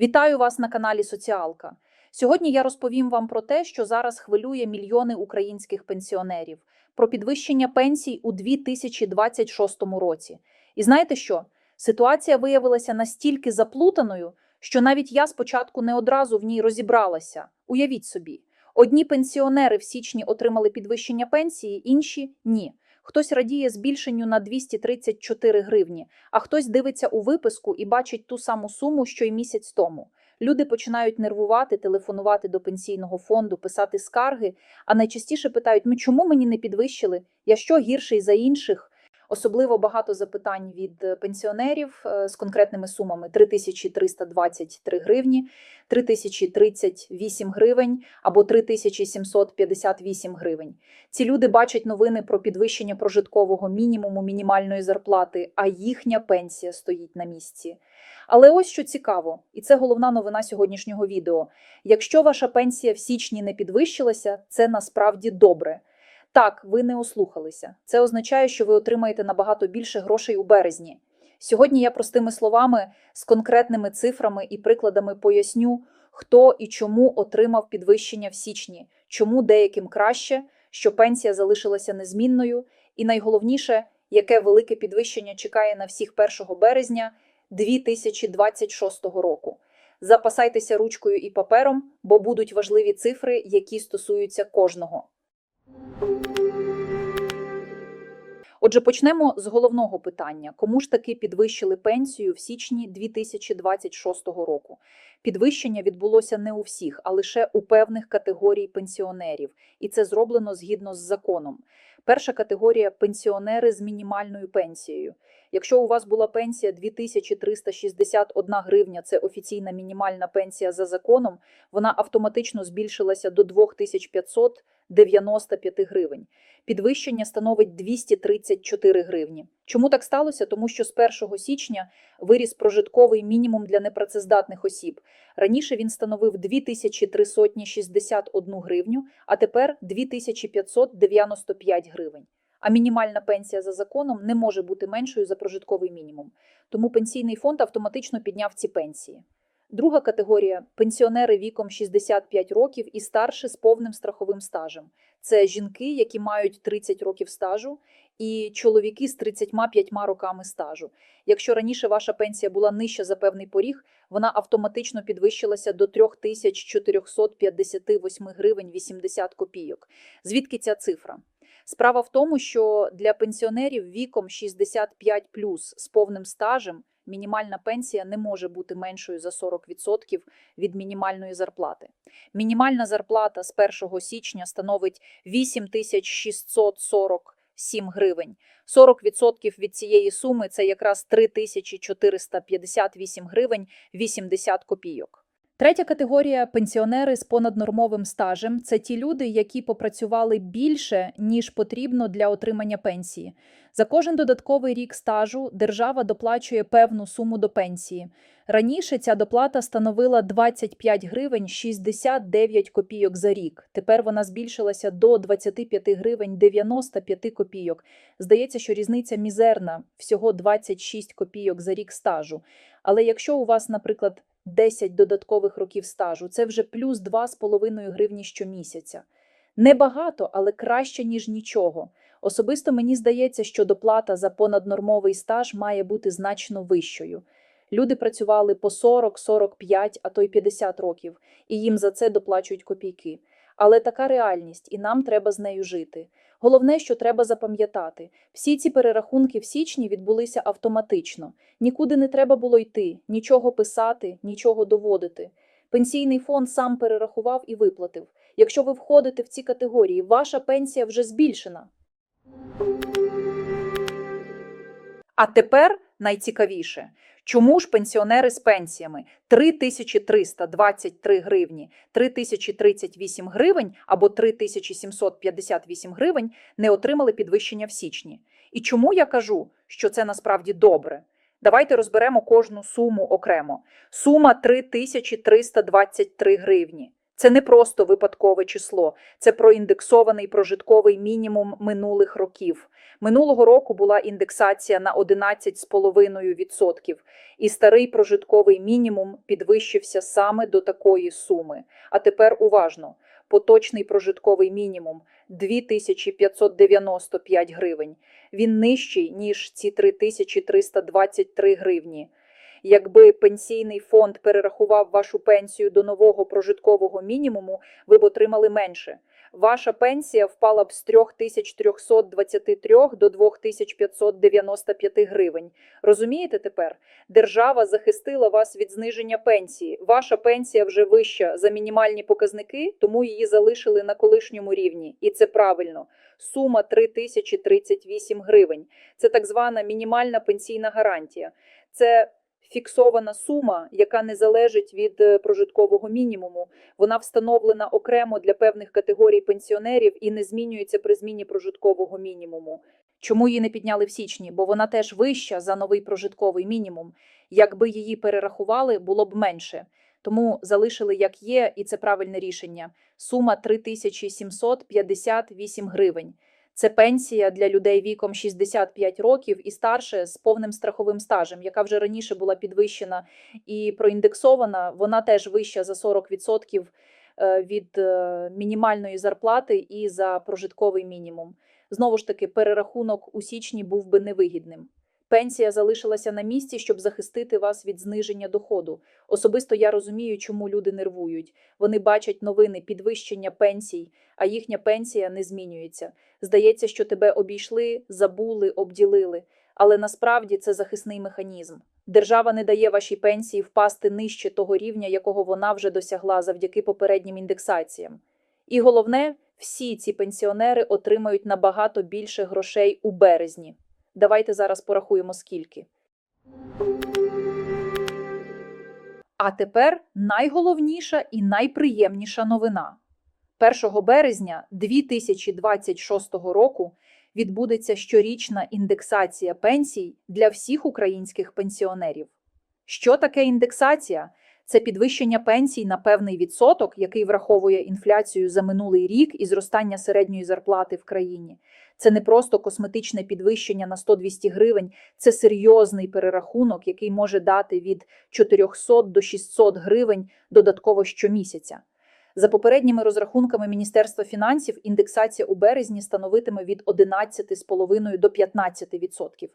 Вітаю вас на каналі Соціалка. Сьогодні я розповім вам про те, що зараз хвилює мільйони українських пенсіонерів, про підвищення пенсій у 2026 році. І знаєте що? Ситуація виявилася настільки заплутаною, що навіть я спочатку не одразу в ній розібралася. Уявіть собі, одні пенсіонери в січні отримали підвищення пенсії, інші ні. Хтось радіє збільшенню на 234 гривні, а хтось дивиться у виписку і бачить ту саму суму, що й місяць тому. Люди починають нервувати, телефонувати до пенсійного фонду, писати скарги, а найчастіше питають: ну чому мені не підвищили? Я що гірший за інших? Особливо багато запитань від е, пенсіонерів е, з конкретними сумами: 3323 гривні, 3038 гривень або 3758 гривень. Ці люди бачать новини про підвищення прожиткового мінімуму мінімальної зарплати, а їхня пенсія стоїть на місці. Але ось що цікаво, і це головна новина сьогоднішнього відео. Якщо ваша пенсія в січні не підвищилася, це насправді добре. Так, ви не ослухалися. Це означає, що ви отримаєте набагато більше грошей у березні. Сьогодні я простими словами, з конкретними цифрами і прикладами поясню, хто і чому отримав підвищення в січні, чому деяким краще, що пенсія залишилася незмінною, і найголовніше, яке велике підвищення чекає на всіх 1 березня 2026 року. Запасайтеся ручкою і папером, бо будуть важливі цифри, які стосуються кожного. Отже, почнемо з головного питання: кому ж таки підвищили пенсію в січні 2026 року? Підвищення відбулося не у всіх, а лише у певних категорій пенсіонерів, і це зроблено згідно з законом. Перша категорія пенсіонери з мінімальною пенсією. Якщо у вас була пенсія 2361 гривня, це офіційна мінімальна пенсія за законом, вона автоматично збільшилася до 2595 гривень. Підвищення становить 234 гривні. Чому так сталося? Тому що з 1 січня виріс прожитковий мінімум для непрацездатних осіб. Раніше він становив 2361 гривню, а тепер 2595 гривень. А мінімальна пенсія за законом не може бути меншою за прожитковий мінімум. Тому пенсійний фонд автоматично підняв ці пенсії. Друга категорія пенсіонери віком 65 років і старше з повним страховим стажем. Це жінки, які мають 30 років стажу, і чоловіки з 35 роками стажу. Якщо раніше ваша пенсія була нижча за певний поріг, вона автоматично підвищилася до 3458 гривень 80 копійок. Звідки ця цифра? Справа в тому, що для пенсіонерів віком 65 з повним стажем мінімальна пенсія не може бути меншою за 40% від мінімальної зарплати. Мінімальна зарплата з 1 січня становить 8647 гривень. 40% від цієї суми це якраз 3458 гривень 80 копійок. Третя категорія пенсіонери з понаднормовим стажем це ті люди, які попрацювали більше, ніж потрібно для отримання пенсії. За кожен додатковий рік стажу держава доплачує певну суму до пенсії. Раніше ця доплата становила 25 гривень 69 копійок за рік. Тепер вона збільшилася до 25 гривень 95 копійок. Здається, що різниця мізерна, всього 26 копійок за рік стажу. Але якщо у вас, наприклад, 10 додаткових років стажу, це вже плюс 2,5 гривні щомісяця. Небагато, але краще, ніж нічого. Особисто мені здається, що доплата за понаднормовий стаж має бути значно вищою. Люди працювали по 40, 45, а то й 50 років, і їм за це доплачують копійки. Але така реальність, і нам треба з нею жити. Головне, що треба запам'ятати, всі ці перерахунки в січні відбулися автоматично. Нікуди не треба було йти, нічого писати, нічого доводити. Пенсійний фонд сам перерахував і виплатив. Якщо ви входите в ці категорії, ваша пенсія вже збільшена. А тепер найцікавіше. Чому ж пенсіонери з пенсіями 3323 гривні, 3038 гривень або 3758 гривень не отримали підвищення в січні? І чому я кажу, що це насправді добре? Давайте розберемо кожну суму окремо. Сума 3323 гривні. Це не просто випадкове число, це проіндексований прожитковий мінімум минулих років. Минулого року була індексація на 11,5%, і старий прожитковий мінімум підвищився саме до такої суми. А тепер уважно: поточний прожитковий мінімум 2595 гривень. Він нижчий, ніж ці 3323 гривні. Якби пенсійний фонд перерахував вашу пенсію до нового прожиткового мінімуму, ви б отримали менше. Ваша пенсія впала б з 3323 до 2595 гривень. Розумієте тепер? Держава захистила вас від зниження пенсії. Ваша пенсія вже вища за мінімальні показники, тому її залишили на колишньому рівні. І це правильно. Сума 3038 гривень. Це так звана мінімальна пенсійна гарантія. Це фіксована сума, яка не залежить від е, прожиткового мінімуму. Вона встановлена окремо для певних категорій пенсіонерів і не змінюється при зміні прожиткового мінімуму. Чому її не підняли в січні? Бо вона теж вища за новий прожитковий мінімум. Якби її перерахували, було б менше. Тому залишили як є, і це правильне рішення. Сума 3758 гривень. Це пенсія для людей віком 65 років і старше з повним страховим стажем, яка вже раніше була підвищена і проіндексована. Вона теж вища за 40% е, від е, мінімальної зарплати і за прожитковий мінімум. Знову ж таки, перерахунок у січні був би невигідним. Пенсія залишилася на місці, щоб захистити вас від зниження доходу. Особисто я розумію, чому люди нервують. Вони бачать новини підвищення пенсій, а їхня пенсія не змінюється. Здається, що тебе обійшли, забули, обділили. Але насправді це захисний механізм. Держава не дає вашій пенсії впасти нижче того рівня, якого вона вже досягла завдяки попереднім індексаціям. І головне, всі ці пенсіонери отримають набагато більше грошей у березні. Давайте зараз порахуємо скільки. А тепер найголовніша і найприємніша новина. 1 березня 2026 року відбудеться щорічна індексація пенсій для всіх українських пенсіонерів. Що таке індексація? Це підвищення пенсій на певний відсоток, який враховує інфляцію за минулий рік і зростання середньої зарплати в країні. Це не просто косметичне підвищення на 100-200 гривень, це серйозний перерахунок, який може дати від 400 до 600 гривень додатково щомісяця. За попередніми розрахунками Міністерства фінансів, індексація у березні становитиме від 11,5 до 15%.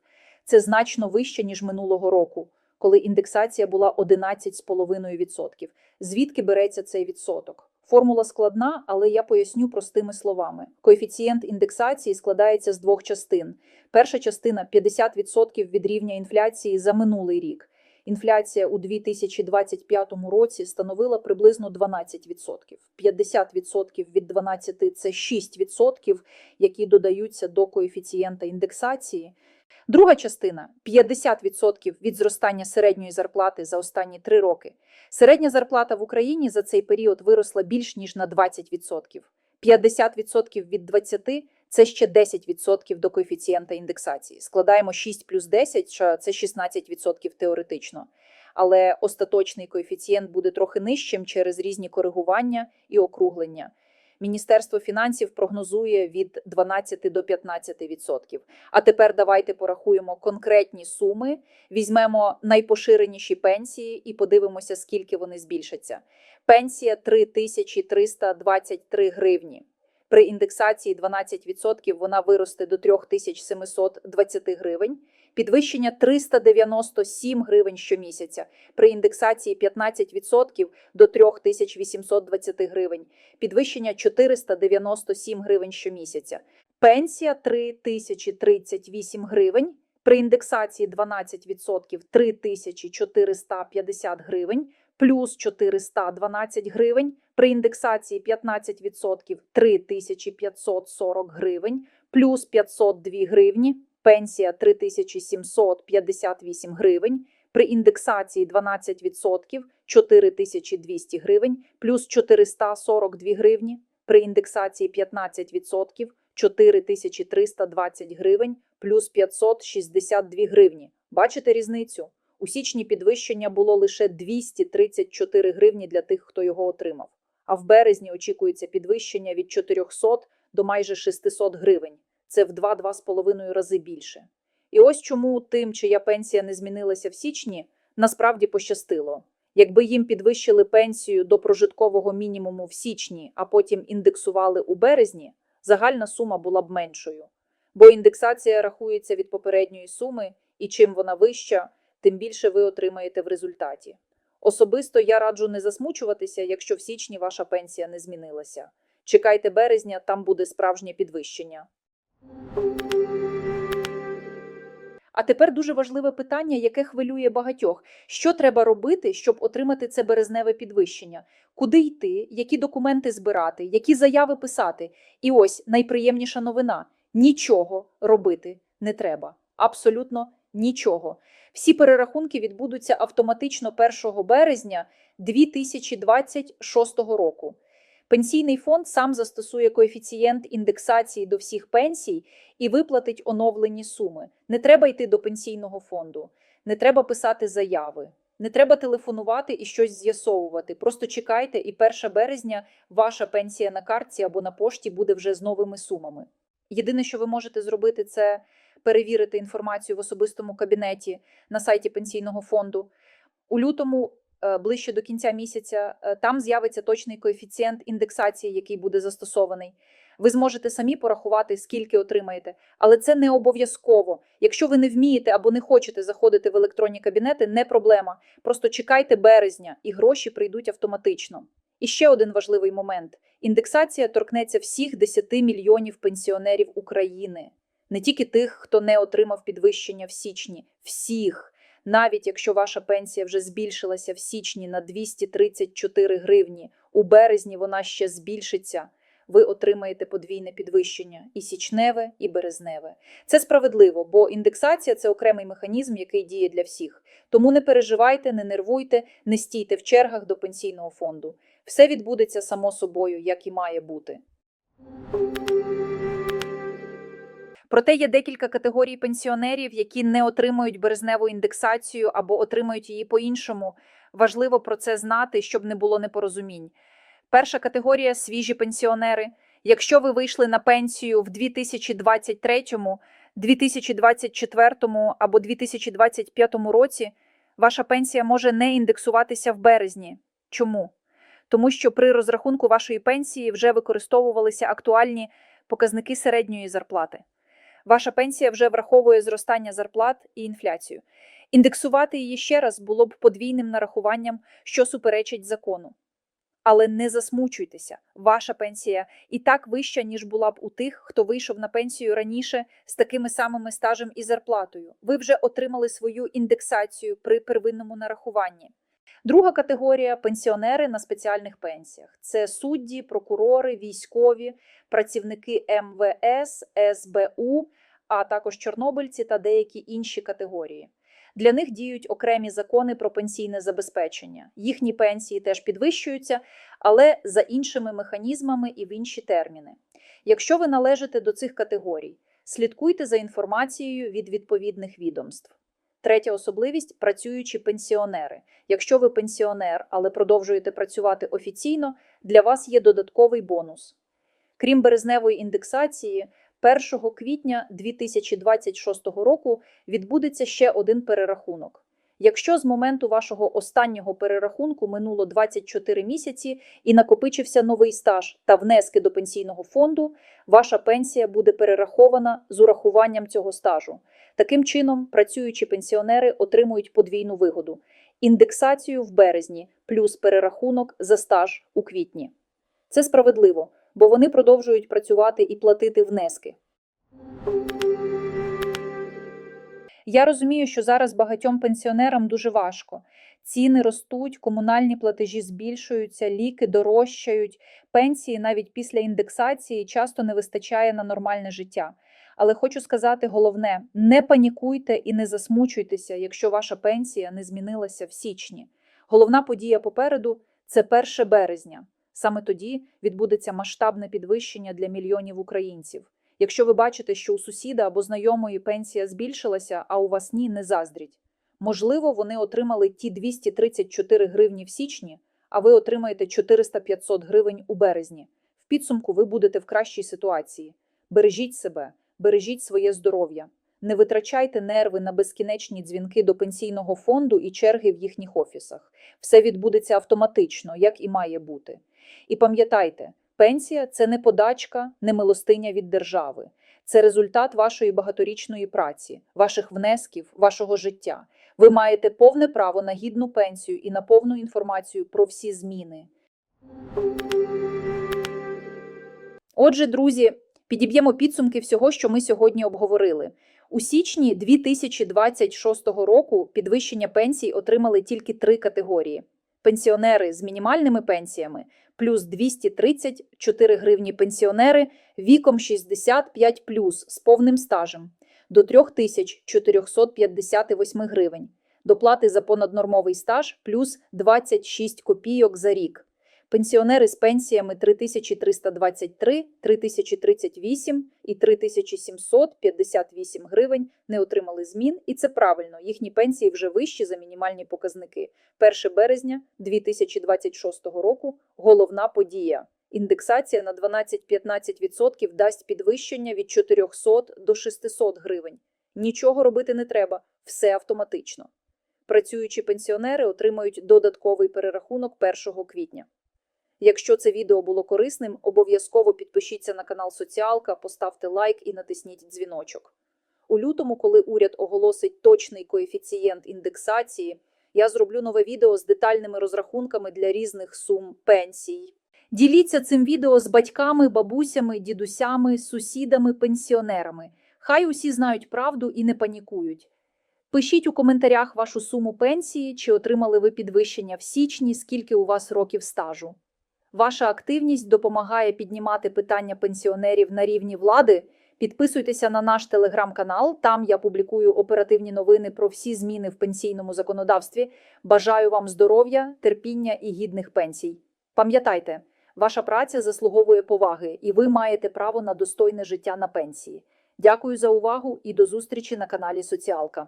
Це значно вище, ніж минулого року, коли індексація була 11,5%. Звідки береться цей відсоток? Формула складна, але я поясню простими словами. Коефіцієнт індексації складається з двох частин. Перша частина 50% від рівня інфляції за минулий рік. Інфляція у 2025 році становила приблизно 12%. 50% від 12 – це 6%, які додаються до коефіцієнта індексації. Друга частина 50% від зростання середньої зарплати за останні три роки. Середня зарплата в Україні за цей період виросла більш ніж на 20%. 50% від 20 – це ще 10% до коефіцієнта індексації. Складаємо 6 плюс 10, що це 16% теоретично. Але остаточний коефіцієнт буде трохи нижчим через різні коригування і округлення. Міністерство фінансів прогнозує від 12 до 15%. А тепер давайте порахуємо конкретні суми, візьмемо найпоширеніші пенсії і подивимося, скільки вони збільшаться. Пенсія 3323 гривні. При індексації 12% вона виросте до 3720 гривень. Підвищення 397 гривень щомісяця. При індексації 15% до 3820 гривень. Підвищення 497 гривень щомісяця. Пенсія 3038 гривень. При індексації 12% 3450 гривень плюс 412 гривень, при індексації 15% 3540 гривень, плюс 502 гривні, пенсія 3758 гривень, при індексації 12% 4200 гривень, плюс 442 гривні, при індексації 15% 4320 гривень, плюс 562 гривні. Бачите різницю? У січні підвищення було лише 234 гривні для тих, хто його отримав. А в березні очікується підвищення від 400 до майже 600 гривень. Це в 2-2,5 рази більше. І ось чому тим, чия пенсія не змінилася в січні, насправді пощастило. Якби їм підвищили пенсію до прожиткового мінімуму в січні, а потім індексували у березні, загальна сума була б меншою. Бо індексація рахується від попередньої суми, і чим вона вища, тим більше ви отримаєте в результаті. Особисто я раджу не засмучуватися, якщо в січні ваша пенсія не змінилася. Чекайте березня, там буде справжнє підвищення. А тепер дуже важливе питання, яке хвилює багатьох: що треба робити, щоб отримати це березневе підвищення? Куди йти, які документи збирати, які заяви писати? І ось найприємніша новина: нічого робити не треба. Абсолютно нічого. Всі перерахунки відбудуться автоматично 1 березня 2026 року. Пенсійний фонд сам застосує коефіцієнт індексації до всіх пенсій і виплатить оновлені суми. Не треба йти до пенсійного фонду, не треба писати заяви, не треба телефонувати і щось з'ясовувати. Просто чекайте, і 1 березня ваша пенсія на картці або на пошті буде вже з новими сумами. Єдине, що ви можете зробити, це перевірити інформацію в особистому кабінеті на сайті пенсійного фонду. У лютому ближче до кінця місяця е, там з'явиться точний коефіцієнт індексації, який буде застосований. Ви зможете самі порахувати, скільки отримаєте, але це не обов'язково. Якщо ви не вмієте або не хочете заходити в електронні кабінети, не проблема. Просто чекайте березня, і гроші прийдуть автоматично. І ще один важливий момент: індексація торкнеться всіх 10 мільйонів пенсіонерів України, не тільки тих, хто не отримав підвищення в січні, всіх. Навіть якщо ваша пенсія вже збільшилася в січні на 234 гривні, у березні вона ще збільшиться. Ви отримаєте подвійне підвищення і січневе, і березневе. Це справедливо, бо індексація це окремий механізм, який діє для всіх. Тому не переживайте, не нервуйте, не стійте в чергах до пенсійного фонду. Все відбудеться само собою, як і має бути. Проте є декілька категорій пенсіонерів, які не отримують березневу індексацію або отримують її по-іншому. Важливо про це знати, щоб не було непорозумінь. Перша категорія свіжі пенсіонери. Якщо ви вийшли на пенсію в 2023, 2024 або 2025 році, ваша пенсія може не індексуватися в березні. Чому? Тому що при розрахунку вашої пенсії вже використовувалися актуальні показники середньої зарплати. Ваша пенсія вже враховує зростання зарплат і інфляцію. Індексувати її ще раз було б подвійним нарахуванням, що суперечить закону. Але не засмучуйтеся, ваша пенсія і так вища, ніж була б у тих, хто вийшов на пенсію раніше з такими самими стажем і зарплатою. Ви вже отримали свою індексацію при первинному нарахуванні. Друга категорія пенсіонери на спеціальних пенсіях: це судді, прокурори, військові, працівники МВС, СБУ, а також чорнобильці та деякі інші категорії. Для них діють окремі закони про пенсійне забезпечення. Їхні пенсії теж підвищуються, але за іншими механізмами і в інші терміни. Якщо ви належите до цих категорій, слідкуйте за інформацією від відповідних відомств. Третя особливість працюючі пенсіонери. Якщо ви пенсіонер, але продовжуєте працювати офіційно, для вас є додатковий бонус. Крім березневої індексації, 1 квітня 2026 року відбудеться ще один перерахунок. Якщо з моменту вашого останнього перерахунку минуло 24 місяці і накопичився новий стаж та внески до пенсійного фонду, ваша пенсія буде перерахована з урахуванням цього стажу. Таким чином, працюючі пенсіонери отримують подвійну вигоду: індексацію в березні плюс перерахунок за стаж у квітні. Це справедливо, бо вони продовжують працювати і платити внески. Я розумію, що зараз багатьом пенсіонерам дуже важко. Ціни ростуть, комунальні платежі збільшуються, ліки дорожчають, пенсії навіть після індексації часто не вистачає на нормальне життя. Але хочу сказати головне: не панікуйте і не засмучуйтеся, якщо ваша пенсія не змінилася в січні. Головна подія попереду це 1 березня. Саме тоді відбудеться масштабне підвищення для мільйонів українців. Якщо ви бачите, що у сусіда або знайомої пенсія збільшилася, а у вас ні, не заздріть. Можливо, вони отримали ті 234 гривні в січні, а ви отримаєте 400-500 гривень у березні. В підсумку ви будете в кращій ситуації. Бережіть себе, бережіть своє здоров'я. Не витрачайте нерви на безкінечні дзвінки до пенсійного фонду і черги в їхніх офісах. Все відбудеться автоматично, як і має бути. І пам'ятайте, пенсія це не подачка, не милостиня від держави. Це результат вашої багаторічної праці, ваших внесків, вашого життя. Ви маєте повне право на гідну пенсію і на повну інформацію про всі зміни. Отже, друзі, підіб'ємо підсумки всього, що ми сьогодні обговорили. У січні 2026 року підвищення пенсій отримали тільки три категорії: пенсіонери з мінімальними пенсіями, плюс 234 гривні пенсіонери віком 65 з повним стажем до 3458 гривень, доплати за понаднормовий стаж плюс 26 копійок за рік. Пенсіонери з пенсіями 3323, 3038 і 3758 гривень не отримали змін, і це правильно. Їхні пенсії вже вищі за мінімальні показники. 1 березня 2026 року головна подія. Індексація на 12-15% дасть підвищення від 400 до 600 гривень. Нічого робити не треба, все автоматично. Працюючі пенсіонери отримають додатковий перерахунок 1 квітня. Якщо це відео було корисним, обов'язково підпишіться на канал Соціалка, поставте лайк і натисніть дзвіночок. У лютому, коли уряд оголосить точний коефіцієнт індексації, я зроблю нове відео з детальними розрахунками для різних сум пенсій. Діліться цим відео з батьками, бабусями, дідусями, сусідами, пенсіонерами. Хай усі знають правду і не панікують. Пишіть у коментарях вашу суму пенсії, чи отримали ви підвищення в січні, скільки у вас років стажу. Ваша активність допомагає піднімати питання пенсіонерів на рівні влади. Підписуйтеся на наш телеграм-канал. Там я публікую оперативні новини про всі зміни в пенсійному законодавстві. Бажаю вам здоров'я, терпіння і гідних пенсій. Пам'ятайте, ваша праця заслуговує поваги, і ви маєте право на достойне життя на пенсії. Дякую за увагу і до зустрічі на каналі Соціалка.